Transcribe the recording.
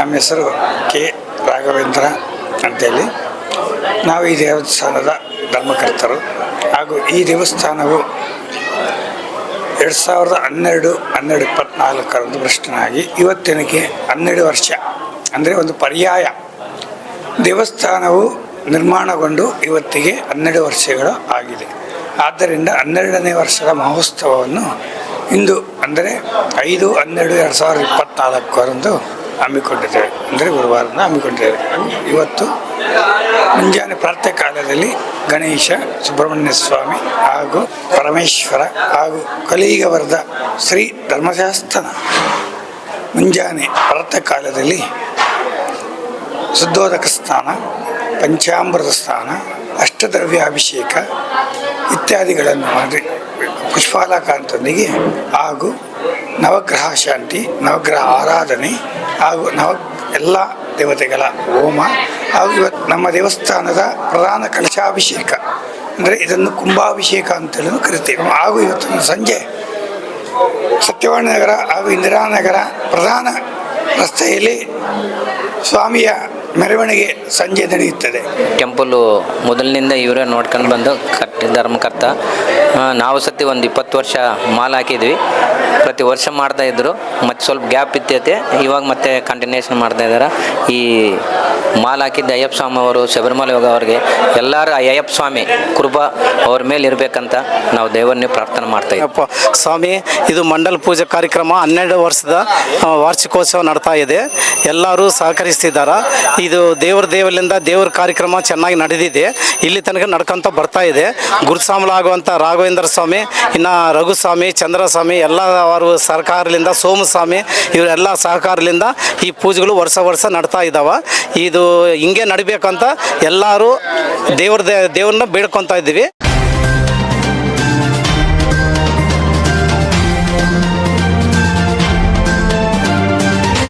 ನಮ್ಮ ಹೆಸರು ಕೆ. ರಾಘವೇಂದ್ರ ಅಂತೇಳಿ. ನಾವು ಈ ದೇವಸ್ಥಾನದ ಧರ್ಮಕರ್ತರು. ಹಾಗೂ ಈ ದೇವಸ್ಥಾನವು ಎರಡು ಸಾವಿರದ ಹನ್ನೆರಡು ಹನ್ನೆರಡು ಇಪ್ಪತ್ನಾಲ್ಕರಂದು ಭ್ರಷ್ಟನಾಗಿ ಇವತ್ತಿನಕ್ಕೆ ಹನ್ನೆರಡು ವರ್ಷ. ಅಂದರೆ ಒಂದು ಪರ್ಯಾಯ. ದೇವಸ್ಥಾನವು ನಿರ್ಮಾಣಗೊಂಡು ಇವತ್ತಿಗೆ ಹನ್ನೆರಡು ವರ್ಷಗಳು ಆಗಿದೆ. ಆದ್ದರಿಂದ ಹನ್ನೆರಡನೇ ವರ್ಷದ ಮಹೋತ್ಸವವನ್ನು ಇಂದು, ಅಂದರೆ ಐದು, ಹನ್ನೆರಡು, ಎರಡು ಸಾವಿರದ ಇಪ್ಪತ್ತ್ನಾಲ್ಕರಂದು ಹಮ್ಮಿಕೊಂಡಿದ್ದೇವೆ. ಅಂದರೆ ಗುರುವಾರನ ಹಮ್ಮಿಕೊಂಡಿದ್ದೇವೆ. ಇವತ್ತು ಮುಂಜಾನೆ ಪ್ರಾತಃ ಕಾಲದಲ್ಲಿ ಗಣೇಶ, ಸುಬ್ರಹ್ಮಣ್ಯ ಸ್ವಾಮಿ ಹಾಗೂ ಪರಮೇಶ್ವರ ಹಾಗೂ ಕಲಿಗವರದ ಶ್ರೀ ಧರ್ಮಶಾಸ್ತ್ರನ ಮುಂಜಾನೆ ಪ್ರಾತಃ ಕಾಲದಲ್ಲಿ ಶುದ್ಧೋದಕ ಸ್ನಾನ ಪಂಚಾಮೃತ ಸ್ನಾನ ಅಷ್ಟದ್ರವ್ಯಾಭಿಷೇಕ ಇತ್ಯಾದಿಗಳನ್ನು ಮಾಡಿ ಪುಷ್ಪಾಲಕಾಂತದೊಂದಿಗೆ ಹಾಗೂ ನವಗ್ರಹ ಶಾಂತಿ, ನವಗ್ರಹ ಆರಾಧನೆ ಹಾಗೂ ನವ ಎಲ್ಲ ದೇವತೆಗಳ ಹೋಮ ಹಾಗೂ ಇವತ್ತು ನಮ್ಮ ದೇವಸ್ಥಾನದ ಪ್ರಧಾನ ಕಲಶಾಭಿಷೇಕ. ಅಂದರೆ ಇದನ್ನು ಕುಂಭಾಭಿಷೇಕ ಅಂತೇಳಿ ಕರಿತೀವಿ. ಹಾಗೂ ಇವತ್ತು ಸಂಜೆ ಸತ್ಯವಾಣ ನಗರ ಹಾಗೂ ಇಂದಿರಾನಗರ ಪ್ರಧಾನ ರಸ್ತೆಯಲ್ಲಿ ಸ್ವಾಮಿಯ ಮೆರವಣಿಗೆ ಸಂಜೆ ನಡೆಯುತ್ತದೆ. ಟೆಂಪಲ್ಲು ಮೊದಲಿನಿಂದ ಇವರೇ ನೋಡ್ಕೊಂಡು ಬಂದು ಕಟ್ಟಿ ಧರ್ಮಕರ್ತ. ನಾವು ಸತಿ ಒಂದು ಇಪ್ಪತ್ತು ವರ್ಷ ಮಾಲ್ ಹಾಕಿದ್ವಿ. ಪ್ರತಿ ವರ್ಷ ಮಾಡ್ತಾ ಇದ್ರು. ಮತ್ತು ಸ್ವಲ್ಪ ಗ್ಯಾಪ್ ಇತ್ತೈತೆ. ಇವಾಗ ಮತ್ತೆ ಕಂಟಿನ್ಯೂಷನ್ ಮಾಡ್ತಾ ಇದ್ದಾರೆ ಈ ಮಾಲ್ ಹಾಕಿದ್ದ ಅಯ್ಯಪ್ಪ ಸ್ವಾಮಿ ಅವರು, ಶಬರಿಮಲೆ ಅವ್ರಿಗೆ ಎಲ್ಲರೂ ಅಯ್ಯಪ್ಪ ಸ್ವಾಮಿ ಕೃಪಾ ಅವ್ರ ಮೇಲೆ ಇರಬೇಕಂತ ನಾವು ದೇವರನ್ನೇ ಪ್ರಾರ್ಥನೆ ಮಾಡ್ತಾ ಇದ್ದೀವಿ ಸ್ವಾಮಿ, ಇದು ಮಂಡಲ ಪೂಜೆ ಕಾರ್ಯಕ್ರಮ ಹನ್ನೆರಡು ವರ್ಷದ ವಾರ್ಷಿಕೋತ್ಸವ ನಡ್ತಾ ಇದೆ. ಎಲ್ಲರೂ ಸಹಕರಿಸ್ತಿದ್ದಾರೆ? ಇದು ದೇವ್ರ ದೇವರಿಂದ ದೇವ್ರ ಕಾರ್ಯಕ್ರಮ ಚೆನ್ನಾಗಿ ನಡೆದಿದೆ. ಇಲ್ಲಿ ತನಕ ನಡ್ಕೊಂತ ಬರ್ತಾ ಇದೆ. ಗುರುಸಾಮಲ ಆಗುವಂಥ ರಾಘವೇಂದ್ರ ಸ್ವಾಮಿ, ಇನ್ನು ರಘುಸ್ವಾಮಿ, ಚಂದ್ರಸ್ವಾಮಿ, ಎಲ್ಲ ಅವರು ಸರ್ಕಾರದಿಂದ, ಸೋಮಸ್ವಾಮಿ, ಇವರೆಲ್ಲ ಸಹಕಾರದಿಂದ ಈ ಪೂಜೆಗಳು ವರ್ಷ ವರ್ಷ ನಡ್ತಾ ಇದ್ದಾವೆ ಇದು ಹಿಂಗೆ ನಡಿಬೇಕಂತ ಎಲ್ಲರೂ ದೇವ್ರ ದೇವ್ರನ್ನ ಬೇಡ್ಕೊತಾ ಇದ್ದೀವಿ.